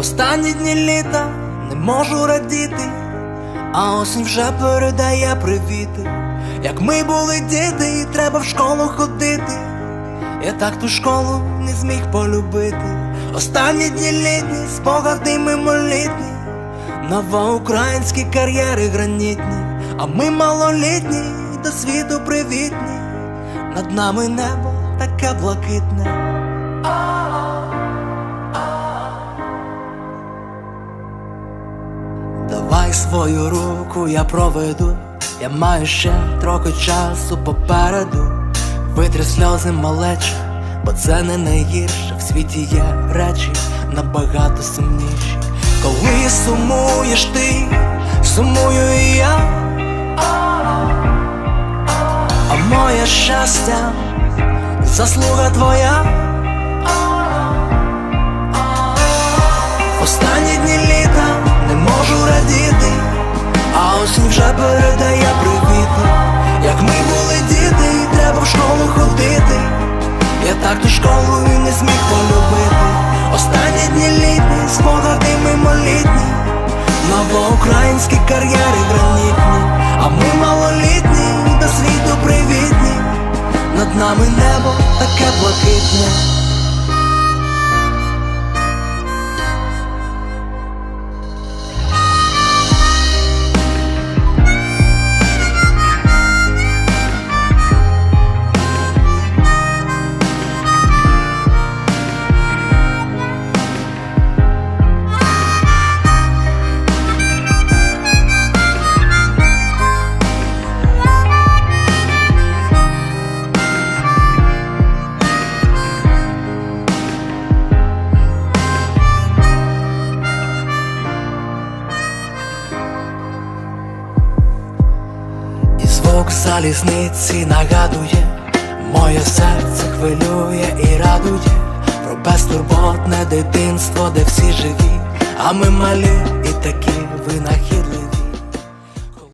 Останні дні літа не можу радіти, а осінь вже передає привіти. Як ми були діти, і треба в школу ходити. Я так ту школу не зміг полюбити. Останні дні літні, спогади мимолітні, новоукраїнські кар'єри гранітні, а ми малолітні, до світу привітні. Над нами небо таке блакитне. Давай свою руку я проведу, я маю ще трохи часу попереду. Витри сльози малече, бо це не найгірше. В світі є речі набагато сумніші. Коли сумуєш ти, сумую і я. А моє щастя, заслуга твоя. Останні дні літа можу радіти, а осінь вже передає привіти. Як ми були діти, і треба в школу ходити. Я так ту школу і не зміг полюбити. Останні дні літні, спогади мимолітні, новоукраїнські кар'єри гранітні, а ми малолітні, до світу привітні. Над нами небо таке блакитне. Залізниці нагадує, моє серце хвилює і радує про безтурботне дитинство, де всі живі, а ми малі і такі винахідні